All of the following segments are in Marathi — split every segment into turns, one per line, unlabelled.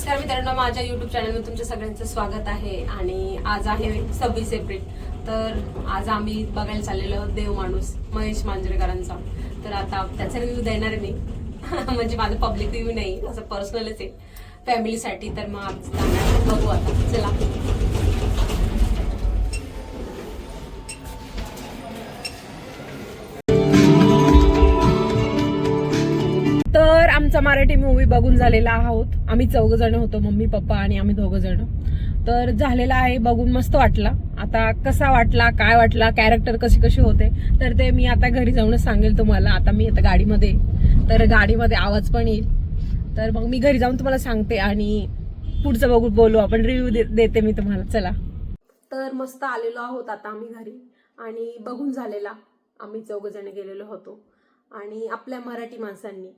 नमस्कार मित्रांनो माझ्या युट्यूब चॅनलवर तुमच्या सगळ्यांचं स्वागत आहे आणि आज आहे सव्वीस एप्रिल. तर आज आम्ही बघायला चाललेलो देव माणूस महेश मांजरेकरांचा. तर आता त्याचा रिव्ह्यू देणार आहे मी. म्हणजे माझं पब्लिक रिव्ह्यू नाही असं पर्सनलच आहे. फॅमिलीसाठी तर मग आज बघू आता. चला. आमचा मराठी मूवी बघून झालेला आहोत. आम्ही चौघ जण होतो मम्मी पप्पा आणि आम्ही दोघ जण. तर झालेला आहे बघून मस्त वाटला. आता कसा वाटला काय वाटला कॅरेक्टर कशी कशी होते तर ते मी आता घरी जाऊनच सांगेल तुम्हाला. आता मी आता गाडीमध्ये तर गाडीमध्ये आवाज पण येईल. तर मग मी घरी जाऊन तुम्हाला सांगते आणि पुढचं बघू बोलू. आपण रिव्ह्यू देते मी तुम्हाला. चला. तर मस्त आलेलो आहोत आता आम्ही घरी. आणि बघून झालेला. आम्ही चौघ जण गेलेलो होतो. आणि आपल्या मराठी माणसांनी.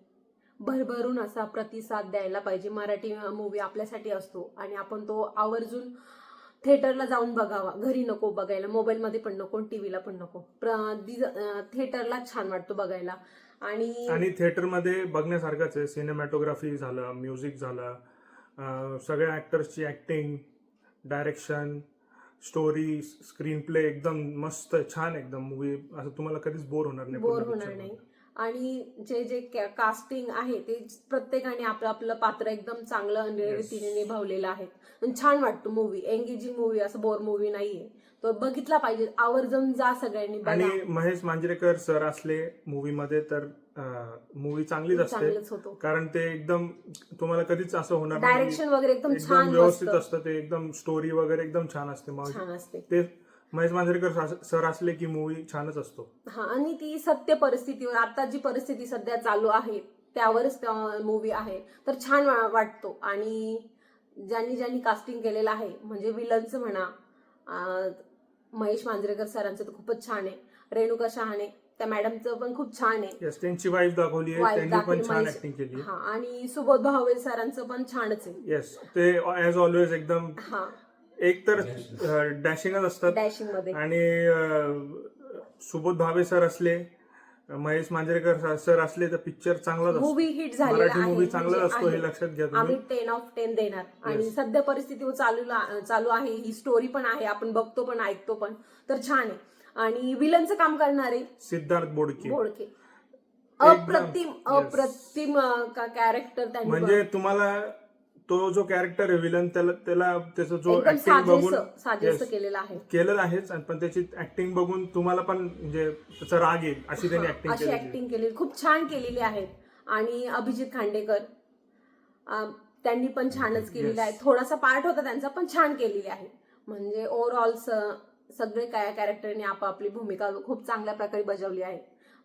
भरभरून असा प्रतिसाद द्यायला पाहिजे. मराठी मूवी आपल्यासाठी असतो आणि आपण तो आवर्जून थिएटरला जाऊन बघावा. घरी नको बघायला. मोबाईलमध्ये पण नको टीव्हीला पण नको. थिएटरला छान वाटतो बघायला. आणि
आणि थिएटरमध्ये बघण्यासारखंच आहे. सिनेमॅटोग्राफी झालं म्युझिक झालं सगळ्या ऍक्टर्सची acting direction story screenplay एकदम मस्त छान एकदम मूवी असं तुम्हाला कधीच बोर होणार नाही
बोर होणार नाही. आणि जे जे कास्टिंग आहे ते प्रत्येकाने आपलं आपलं पात्र एकदम चांगलं. रीतीने निभावलेलं आहे. छान वाटतो मूवी एंगेजिंग मूवी असं बोर मूवी नाहीये. तो बघितला पाहिजे. आवर्जून जा सगळ्यांनी
आणि महेश मांजरेकर सर असले मूवी मध्ये तर मूवी चांगलीच असते. कारण ते एकदम तुम्हाला कधीच असं होणार.
डायरेक्शन वगैरे एकदम छान
व्यवस्थित असतं ते. एकदम स्टोरी वगैरे एकदम छान असते. मग ते महेश मांजरेकर सर असले की मूवी छानच असतो.
हा आणि ती सत्य परिस्थितीवर आता जी परिस्थिती सध्या चालू आहे त्यावरच मूवी आहे. तर छान वाटतो. आणि ज्यांनी ज्यांनी कास्टिंग केलेलं आहे म्हणजे विलनचं म्हणा महेश मांजरेकर सरांचं तर खूपच छान आहे. रेणुका शहाणे त्या मॅडमचं पण खूप छान आहे.
त्यांची वाईफ दाखवली आहे
Wife
त्यांनी पण
दाखवली
छान
महेश-
ऍक्टिंग केली
आणि सुबोध भावे सरांचं पण छानच आहे.
येस ते ऍज ऑलवेज एकदम
हा.
एक तर डॅशिंगच असतात.
डॅशिंगमध्ये
आणि सुबोध भावे सर असले महेश मांजरेकर सर असले तर पिक्चर चांगलाच असतो.
मूवी हिट
मराठी
आहे.
मूवी चांगलाच
म्हणजे
असतो. हे लक्षात घ्या
आम्ही
तुम्ही
टेन ऑफ टेन देणार आणि. सध्या परिस्थितीवर चालू चालू आहे. ही स्टोरी पण आहे. आपण बघतो पण ऐकतो पण. तर छान आहे. आणि विलनचं काम करणारे
सिद्धार्थ बोडके.
बोडके. अप्रतिम. अप्रतिम कॅरेक्टर त्यांनी
म्हणजे तुम्हाला तो जो कॅरेक्टर आहे विलन त्याला त्याला त्याचा जो ऍक्टिंग बघून.
केलेलं आहे.
केलेलं आहेच पण त्याची ऍक्टिंग बघून तुम्हाला पण म्हणजे त्याचा राग येईल अशी त्यांनी ऍक्टिंग केली
ऍक्टिंग केलेली खूप छान केलेली आहे आणि अभिजित खांडेकर त्यांनी पण छानच केलेलं. आहे. थोडासा पार्ट होता त्यांचा पण छान केलेली आहे. म्हणजे ओव्हरऑल सगळे काय कॅरेक्टरने आपापली भूमिका खूप चांगल्या प्रकारे बजावली आहे.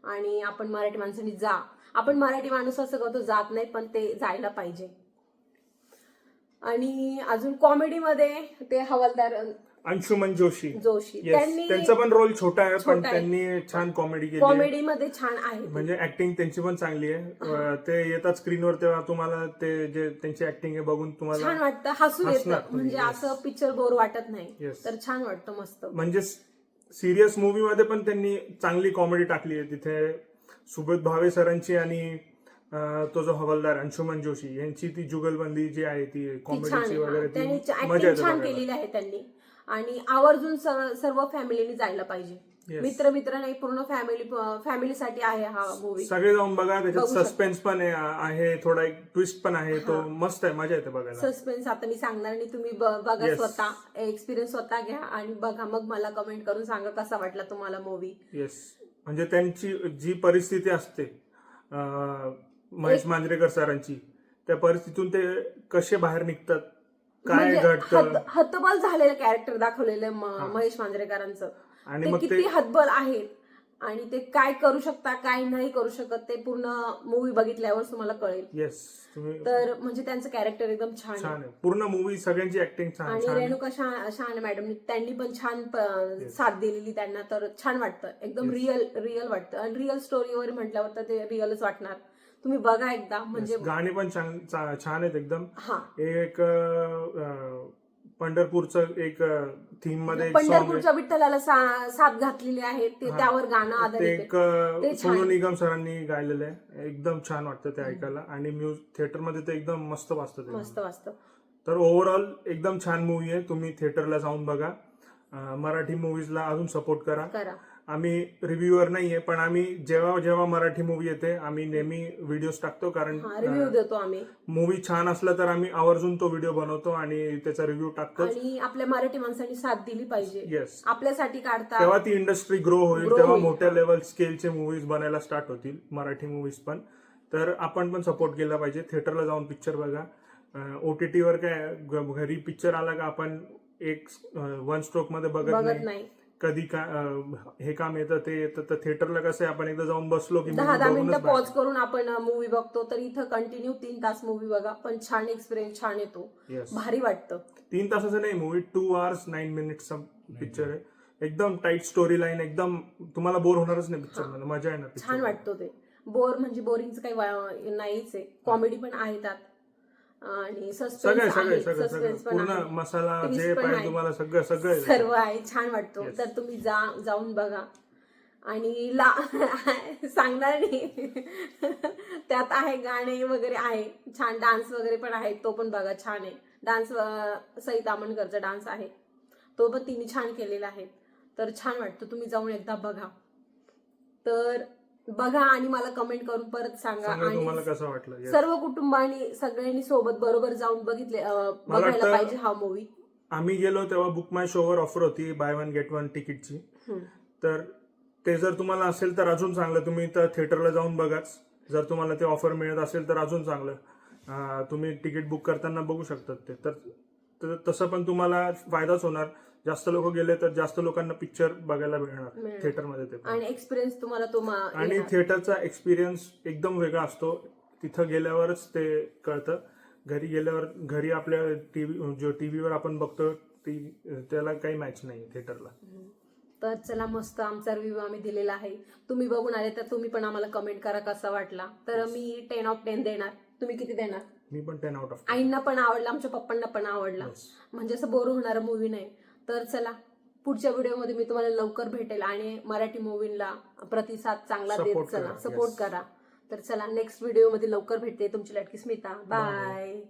आणि आपण मराठी माणसांनी जा. आपण मराठी माणूस असं करतो जात नाही पण ते जायला पाहिजे. आणि अजून कॉमेडीमध्ये ते हवालदार
अंशुमन जोशी
जोशी. त्यांनी
त्यांचा पण रोल छोटा आहे पण
छोटा आहे.
त्यांनी छान कॉमेडी केली आहे.
कॉमेडीमध्ये छान आहे.
म्हणजे ऍक्टिंग त्यांची पण चांगली आहे अं, ते येतात स्क्रीनवर तेव्हा तुम्हाला ते जे त्यांची ऍक्टिंग आहे बघून
छान
तुम्हाला
वाटतं हसू येतं म्हणजे
yes.
असं पिक्चर बोर वाटत नाही
Yes.
तर छान वाटतं मस्त
म्हणजे सिरियस मूवी मध्ये पण त्यांनी चांगली कॉमेडी टाकली आहे तिथे सुबोध भावे सरांची आणि तो जो हवालदार अंशुमन जोशी यांची ती जुगलबंदी जी आहे ती कॉमेडीची वगैरे.
त्यांनी
ती मजा
छान. केलेली आहे त्यांनी आणि आवर्जून सर्व सर्व फॅमिलीने जायला पाहिजे. मित्र मित्र नाही पूर्ण फॅमिली फॅमिलीसाठी आहे हा मूवी
सगळे जाऊन बघा त्याच्यात
बघू शकता.
सस्पेन्स पण आहे आहे थोडा एक ट्विस्ट पण आहे तो
हा.
मस्त आहे मजा येते बघायला
सस्पेन्स आता मी सांगणार आणि तुम्ही ब- बघा
Yes.
स्वतः एक्सपिरियन्स स्वतः घ्या आणि बघा मग मला कमेंट करून सांगा कसा वाटला तुम्हाला मूवी
येस म्हणजे त्यांची जी परिस्थिती असते अं, महेश मांजरेकर सरांची. त्या परिस्थितीतून ते कसे बाहेर निघतात? काय
म्हणजे
घडतं?
हत- हतबल झालेलं कॅरेक्टर दाखवलेलं म-
हा.
महेश मांजरेकरांचं.
आणि
ते
मग
किती हतबल आहेत आणि ते काय करू शकता काय नाही करू शकत ते पूर्ण मूवी बघितल्यावर तुम्हाला कळेल.
येस तुम्ही
तर म्हणजे त्यांचं कॅरेक्टर एकदम छान
छान
आहे.
आहे पूर्ण मूवी सगळ्यांची ऍक्टिंग छान
आणि
छान
रेणुका शहा शहाणे मॅडम त्यांनी पण छान प- साथ दिलेली त्यांना. तर छान वाटतं. एकदम
Yes.
रिअल रिअल वाटतं. आणि रिअल स्टोरीवर म्हटल्यावर तर ते रिअलच वाटणार. तुम्ही बघा एकदा म्हणजे
गाणी पण छान छान आहेत एकदम.
हा.
एक पंढरपूरचं एक थीममध्ये सॉन्ग
पंढरपूरच्या विठ्ठलाला साथ घातलेली आहे ते. त्यावर गाणं आधारित
एक सोनू. निगम सरांनी गायलेलं आहे. एकदम छान वाटतं ते ऐकायला. आणि म्युझिक थिएटरमध्ये ते एकदम मस्त वाजतं ते.
मस्त वाचतं
तर ओव्हरऑल एकदम छान मूवी आहे. तुम्ही थिएटरला जाऊन बघा. मराठी मूवीजला अजून सपोर्ट करा.
करा.
आम्ही रिव्ह्यूअर नाहीये पण आम्ही जेव्हा जेव्हा मराठी मूवी येते आम्ही नेहमी व्हिडिओज टाकतो कारण
रिव्ह्यू देतो आम्ही.
मूवी छान असला तर आम्ही आवर्जून तो व्हिडिओ बनवतो आणि त्याचा रिव्ह्यू टाकतो
आणि आपल्या मराठी माणसांनी साथ दिली पाहिजे.
येस
आपल्यासाठी काढता
तेव्हा ती इंडस्ट्री ग्रो होईल तेव्हा. मोठ्या लेवल स्केलचे मूवीज बनायला स्टार्ट होतील मराठी मूवीज पण. तर आपण पण सपोर्ट केला पाहिजे. थिएटरला जाऊन पिक्चर बघा. ओ टी टीवर काय घरी पिक्चर आला का आपण एक वन स्ट्रोकमध्ये बघत नाही.
नाही.
कधी का हे काम येतं ते येतं तर थिएटरला कसं आहे आपण एकदा जाऊन बसलो की
दहा दहा मिनिटं. पॉज करून आपण मूवी बघतो तर इथं कंटिन्यू तीन तास मूवी बघा पण छान एक्सपिरियन्स छान येतो. भारी वाटतं.
तीन तासाचं नाही मूवी टू आवर्स नाईन मिनिट्सचा पिक्चर आहे. एकदम टाईट स्टोरी लाईन एकदम तुम्हाला बोर होणारच नाही पिक्चरमध्ये मजा येणार
छान. वाटतो ते. बोर म्हणजे बोरिंगचं काही नाहीच आहे. कॉमेडी पण आहे त्यात. आणि
सगळं
सस्पेन्स
सगळं सगळं. सगळं पूर्ण मसाला जे पाहिजे. तुम्हाला सगळं सगळं.
सर्व आहे. छान वाटतो. तर तुम्ही जा जाऊन बघा. आणि ला सांगणार नाही. त्यात आहे गाणे वगैरे आहे. छान डान्स वगैरे पण आहे. तो पण बघा छान आहे. डान्स सईत आमनकरचा डान्स आहे. तो पण तिने छान केलेला आहे. तर छान वाटतं. तुम्ही जाऊन एकदा बघा. तर बघा आणि मला कमेंट करून परत सांगा.
सांगा तुम्हाला
आणि
कसं वाटलं? Yes.
सर्व कुटुंबानी सगळ्यांनी सोबत बरोबर जाऊन बघितले अं,
मला
बघायला
वाटतं-
पाहिजे हा मूवी
आम्ही गेलो तेव्हा बुक माय शोवर ऑफर होती बाय वन गेट वन तिकीटची तर ते जर तुम्हाला असेल तर अजून चांगलं. तुम्ही तर थिएटरला जाऊन बघाच. जर तुम्हाला ते ऑफर मिळत असेल तर अजून चांगलं. अं, तुम्ही तिकीट बुक करताना बघू शकतात ते. तर तर तसं पण तुम्हाला फायदाच होणार. जास्त लोक गेले तर जास्त लोकांना पिक्चर बघायला मिळणार
मिळणार.
थिएटरमध्ये ते पण.
आणि एक्सपिरियन्स तुम्हाला तो मा-
आणि
येणार.
थिएटरचा एक्सपिरियन्स एकदम वेगळा असतो. तिथं गेल्यावरच ते कळतं. घरी गेल्यावर घरी आपल्या टीव्ही जो टीव्हीवर आपण बघतो ती त्याला काही मॅच नाही थिएटरला
तर चला मस्त आमचा रिव्ह्यू आम्ही दिलेला आहे. तुम्ही बघून आले तर तुम्ही पण आम्हाला कमेंट करा कसा वाटला. तर मी टेन ऑफ टेन देणार. तुम्ही किती देणार?
मी पण टेन आउट ऑफ
आईंना पण आवडला आमच्या पप्पांना पण आवडला. म्हणजे असं बोर होणारा मूवी नाही. तर चला पुढच्या व्हिडिओमध्ये मी तुम्हाला लवकर भेटेल आणि मराठी मूवीला प्रतिसाद चांगला देत चला. सपोर्ट. करा. तर चला नेक्स्ट व्हिडिओमध्ये लवकर भेटते तुमची लटकी स्मिता. बाय